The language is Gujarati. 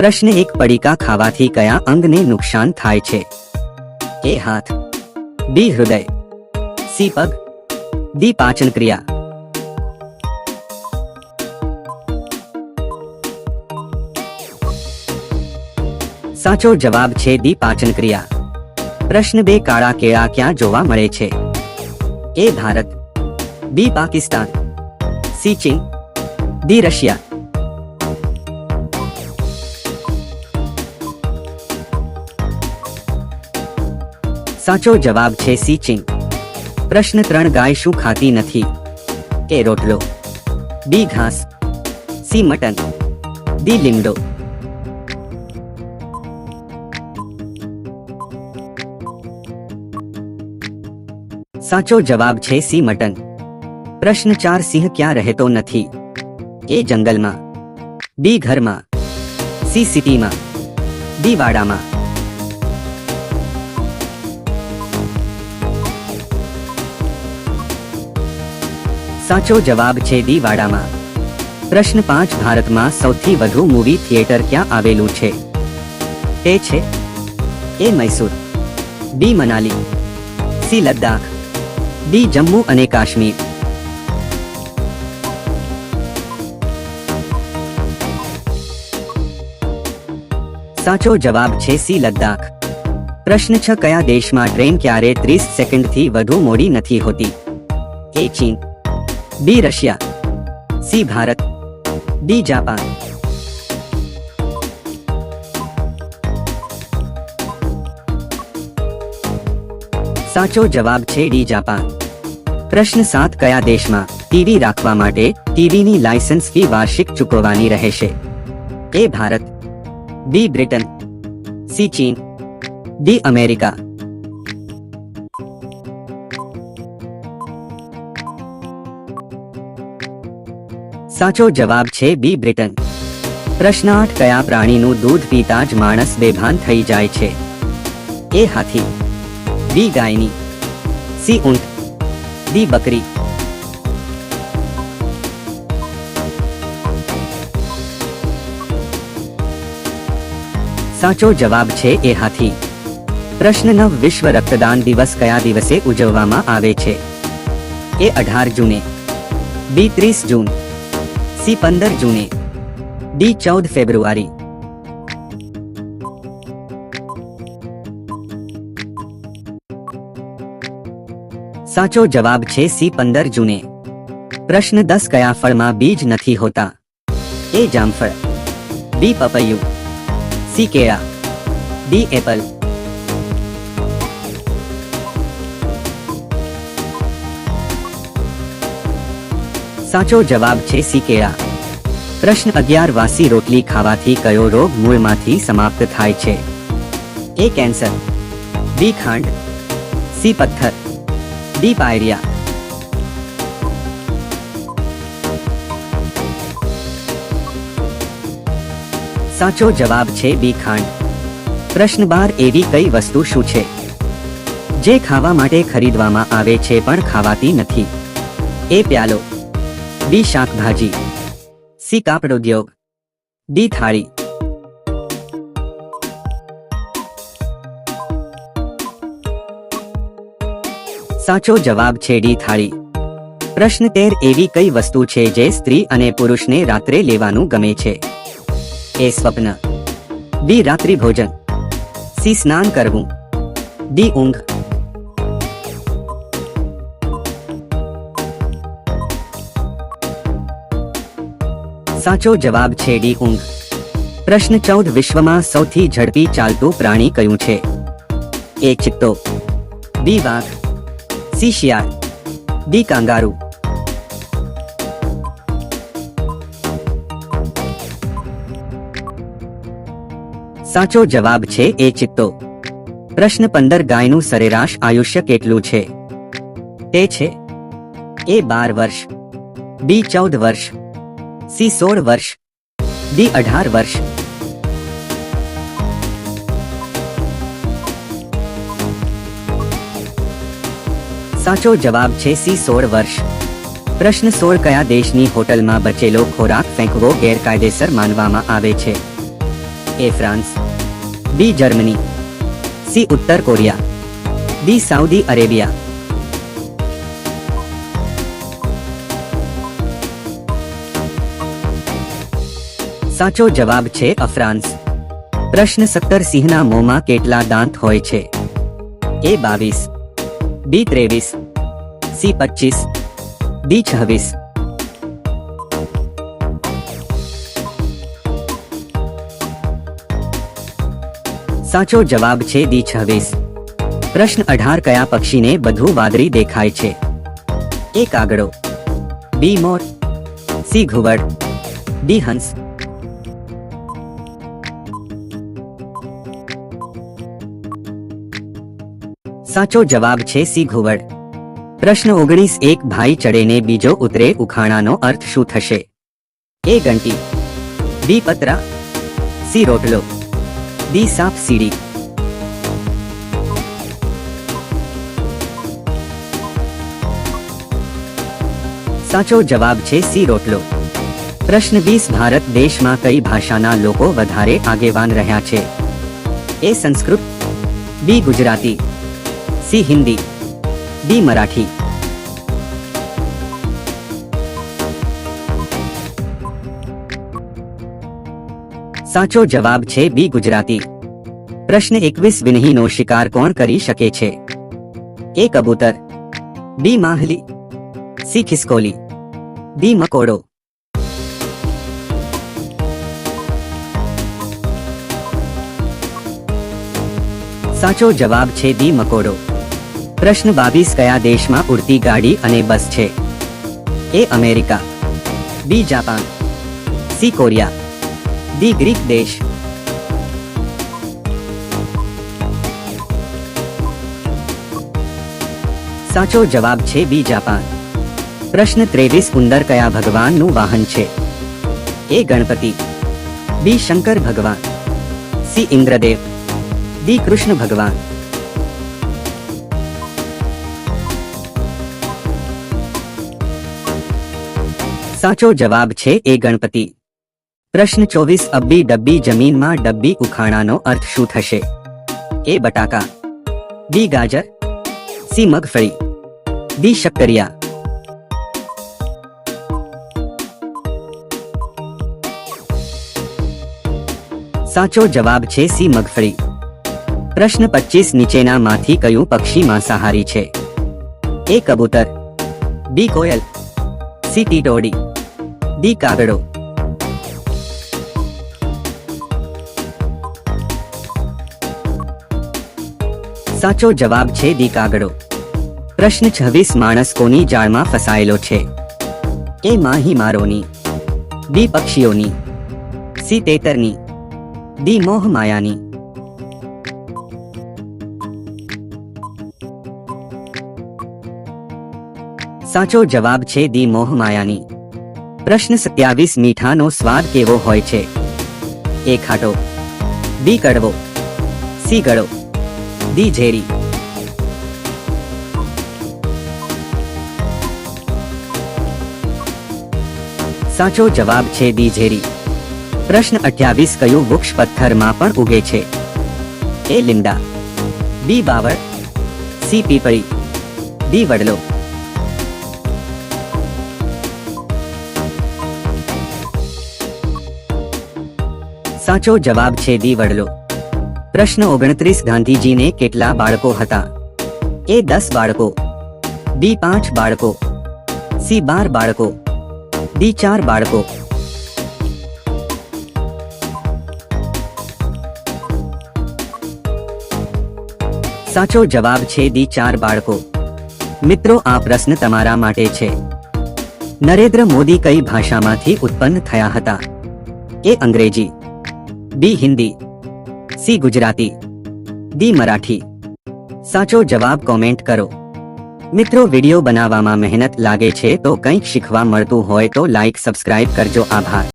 પ્રશ્ન એક પડીકા ખાવાથી કયા અંગને નુકસાન થાય છે? એ હાથ. બી હૃદય. સી પગ. ડી પાચન ક્રિયા. સાચો જવાબ છે દી પાચન ક્રિયા. પ્રશ્ન બે, કાળા કેળા ક્યાં જોવા મળે છે? A Bharat. B Pakistan. C ચીન. D Russia. સાચો જવાબ છે સી પ્રશ્ન ત્રણ, ગાય શું ખાતી નથી? એ રોટલો. બી, ઘાસ. C, mutton. ડી, લીમડો. સાચો જવાબ છે સી, મટન. પ્રશ્ન ચાર, સિંહ ક્યાં રહેતો નથી? એ જંગલમાં. બી, ઘરમાં. સી, સિટીમાં. ડી, વાડામાં. સાચો જવાબ છે ડી પ્રશ્ન પાંચ, ભારતમાં સૌથી વધુ મૂવી થિયેટર ક્યાં આવેલું છે? એ છે, A Mysore, B Manali, C Ladakh, D Jammu અને કાશ્મીર. સાચો જવાબ છે સી લદ્દાખ. પ્રશ્ન છ, કયા દેશમાં ટ્રેન ક્યારે ત્રીસ સેકન્ડથી વધુ મોડી નથી હોતી? એ ચીન B Russia C Bharat D Japan સાચો જવાબ છે ડી જાપાન પ્રશ્ન સાત, કયા દેશમાં ટીવી રાખવા માટે ટીવીની લાયસન્સ ફી વાર્ષિક ચૂકવવાની રહેશે? A Bharat. B Britain. C ચીન. D America. સાચો જવાબ છે બી બ્રિટન. પ્રશ્ન કયા પ્રાણીનું દૂધ પીતા જ માણસ બેભાન થઈ જાય છે? એ હાથી. બી ગાયની. સી ઊંટ. ડી બકરી. સાચો જવાબ છે એ હાથી. પ્રશ્ન નવ વિશ્વ રક્તદાન દિવસ કયા દિવસે ઉજવવામાં આવે છે? એ અઢાર જૂને. બી ત્રીસ જૂન. સી પંદર જૂને ડી ચૌદ ફેબ્રુઆરી સાચો જવાબ છે સી પંદર જૂને પ્રશ્ન દસ કયા ફળમાં બીજ નથી હોતા એ જામફળ બી પપૈયું સી કેળા ડી એપલ સાચો જવાબ છે સી પ્રશ્ન અગિયાર વાસી રોટલી ખાવાથી કયો રોગ મૂળમાંથી સમાપ્ત થાય છે? એ કેન્સર, બી ખાંડ, સી પથ્થર, ડી પાયરિયા. સાચો જવાબ છે બી ખાંડ. પ્રશ્ન બાર એવી કઈ વસ્તુ શું છે? જે ખાવા માટે ખરીદવામાં આવે છે પણ ખાવાતી નથી. એ પ્યાલો. બી શાકભાજી સી કાપડ ઉદ્યોગ, ડી થાળી. સાચો જવાબ છે ડી થાળી. પ્રશ્ન તેર એવી કઈ વસ્તુ છે જે સ્ત્રી અને પુરુષને રાત્રે લેવાનું ગમે છે? એ સ્વપ્ન. ડી રાત્રિ ભોજન. સી સ્નાન કરવું. ડી ઊંઘ. સાચો જવાબ છે ડી ઊંઘ. પ્રશ્ન ચૌદ, વિશ્વમાં સૌથી ઝડપી ચાલતું પ્રાણી કયું છે? એ ચિત્તો. બી વાઘ. સી શિયાળ. D kangaroo. સાચો જવાબ છે એ ચિત્તો. પ્રશ્ન પંદર, ગાયનું સરેરાશ આયુષ્ય કેટલું છે? તે છે એ બાર વર્ષ. બી ચૌદ વર્ષ. સી સોળ વર્ષ ડી અઢાર વર્ષ સાચો જવાબ છે સી સોળ વર્ષ પ્રશ્ન સોળ કયા દેશની હોટલમાં બચેલો ખોરાક ફેંકવો ગેરકાયદેસર માનવામાં આવે છે? A France, B Germany, C ઉત્તર કોરિયા, ડી સાઉદી અરેબિયા। સાચો જવાબ છે અફ્રાન્સ. પ્રશ્ન સત્તર સિંહના મોંમાં કેટલા દાંત હોય છે? એ બાવીસ. બી ત્રેવીસ. સી પચીસ. ડી છવ્વીસ. સાચો જવાબ છે દી છવ્વીસ. પ્રશ્ન અઢાર કયા પક્ષીને બધું વાદળી દેખાય છે? એ કાગડો બી મોર. સી ઘુવડ. ડી હંસ. સાચો જવાબ છે સી ઘુવડ. પ્રશ્ન ઓગણીસ, એક ભાઈ ચડેને બીજો ઉતરે ઉખાણાનો અર્થ શું થશે? એ ઘંટી. બી પતરા. સી રોટલો. ડી સાપ સીડી. સાચો જવાબ છે સી રોટલો. પ્રશ્ન વીસ, ભારત દેશમાં કઈ ભાષાના લોકો વધારે આગેવાન રહ્યા છે? A Sanskrit. B Gujarati. C Hindi D Marathi સાચો જવાબ છે બી ગુજરાતી પ્રશ્ન એકવીસ વિનહીનો શિકાર કોણ કરી શકે છે એ કબૂતર બી માહલી સી ખિસકોલી ડી મકોડો સાચો જવાબ છે દી મકોડો પ્રશ્ન બાવીસ કયા દેશમાં ઉડતી ગાડી અને બસ છે? A America, B Japan, C Korea, D Greek દેશ. સાચો જવાબ છે બી જાપાન. પ્રશ્ન ત્રેવીસ ઉંદર કયા ભગવાનનું વાહન છે? એ ગણપતિ, બી શંકર ભગવાન, સી ઇન્દ્રદેવ, ડી કૃષ્ણ ભગવાન. સાચો જવાબ છે એ ગણપતિ. પ્રશ્ન ચોવીસ અબ્બી ડબ્બી જમીનમાં ડબ્બી ઉખાણાનો અર્થ શું થશે? એ બટાકા. બી ગાજર. સી મગફળી. બી શક્કરિયા. સાચો જવાબ છે સી મગફળી. પ્રશ્ન પચીસ, નીચેનામાંથી કયું પક્ષી માંસાહારી છે? એ કબૂતર. બી કોયલ. સી ટીટોડી. ડી કાગડો. સાચો જવાબ છે ડી કાગડો. પ્રશ્ન છવ્વીસ માણસ કોની જાળમાં ફસાયેલો છે? એ માહી મારોની? બી પક્ષીઓની? સી તેતરની? ડી મોહ માયાની? સાચો જવાબ છે દી મોહ માયાની. પ્રશ્ન સત્યાવીસ મીઠાનો સ્વાદ કેવો હોય છે? એ ખાટો. બી કડવો. સી ગળો. ડી ઝેરી. સાચો જવાબ છે ડી ઝેરી. પ્રશ્ન અઠ્યાવીસ કયું વૃક્ષ પથ્થરમાં પણ ઉગે છે? એ લીમડા બી બાવળ. સી પીપળી. ડી વડલો. સાચો જવાબ છે દી વડલો. પ્રશ્ન ઓગણત્રીસ, ગાંધીજીને કેટલા બાળકો હતા? એ દસ બાળકો. બી પાંચ બાળકો. સી બાર બાળકો. ડી ચાર બાળકો. સાચો જવાબ છે દી ચાર બાળકો. મિત્રો, આ પ્રશ્ન તમારા માટે છે. નરેન્દ્ર મોદી કઈ ભાષામાંથી ઉત્પન્ન થયા હતા? એ અંગ્રેજી. B Hindi C Gujarati D Marathi સાચો જવાબ કોમેન્ટ કરો મિત્રો વીડિયો બનાવવામાં મહેનત લાગે છે તો કંઈક શીખવા મળતું હોય તો લાઈક સબસ્ક્રાઇબ કરજો આભાર